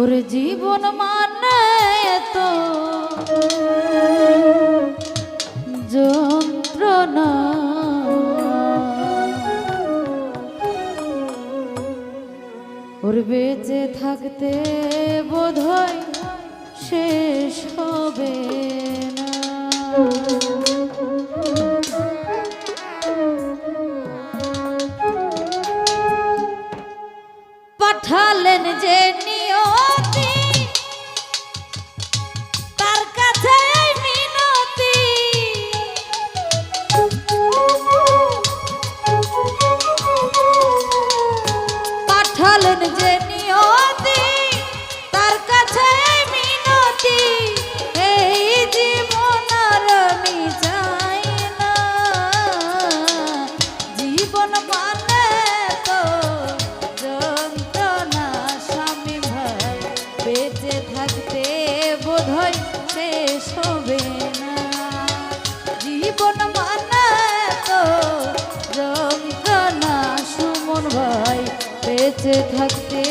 ওরে জীবন মানে তো যন্ত্রণা। ওর বেঁচে থাকতে বোধ হয় শেষ হবে। বেঁচে থাকতে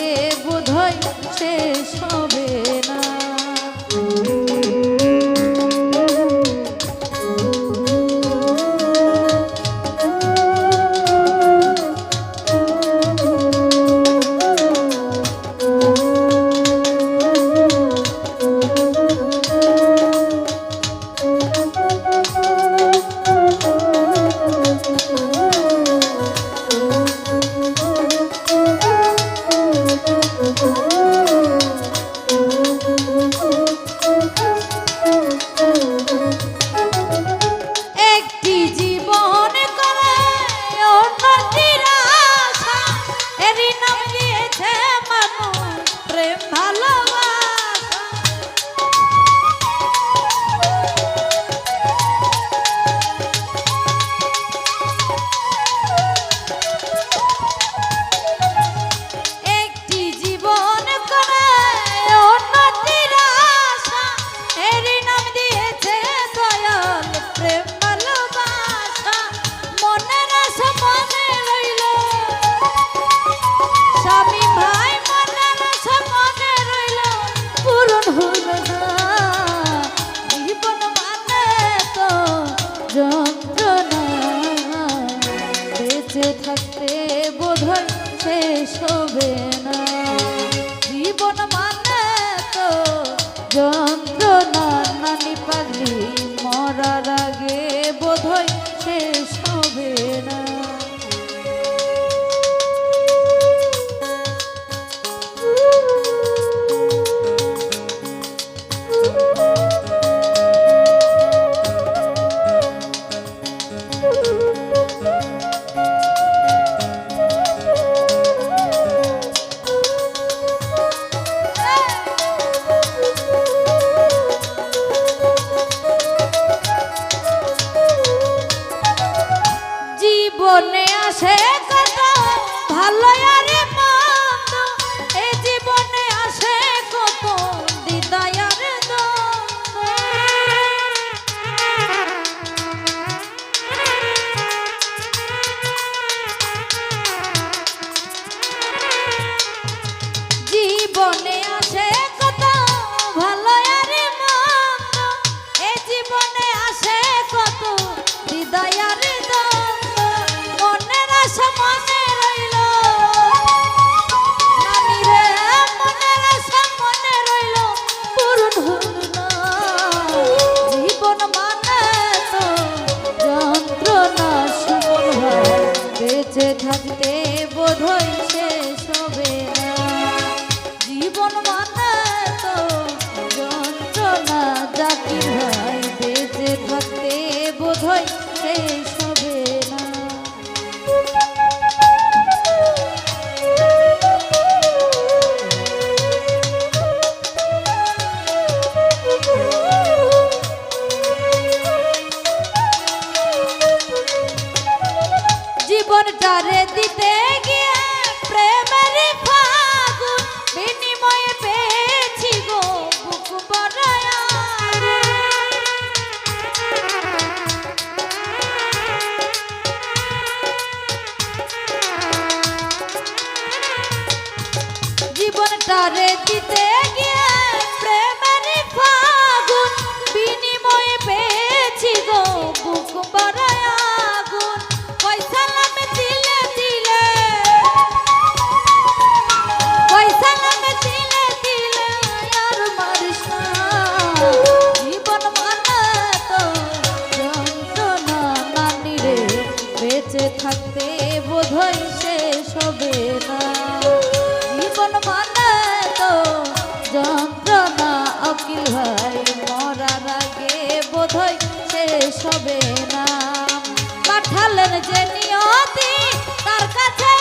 রে সে এতে বোধই শেষ হবে না। জীবন মানে তো যন্ত্রণা, জাতি ভাই বেঁচে থাকতে বোধই শেষ হবে না। জীবনটারে তারে দিতে গিয়ে প্রেমের ফাগুন, বিনিময়ে পেয়েছি গো বুক পয়সা পয়সা মানে তো বেঁচে থাকতে বোধহয় শেষ হবে না। ভাই মরার আগে বোধয় শেষ হবে না। পাঠালেন যে নিয়তি তার কাছে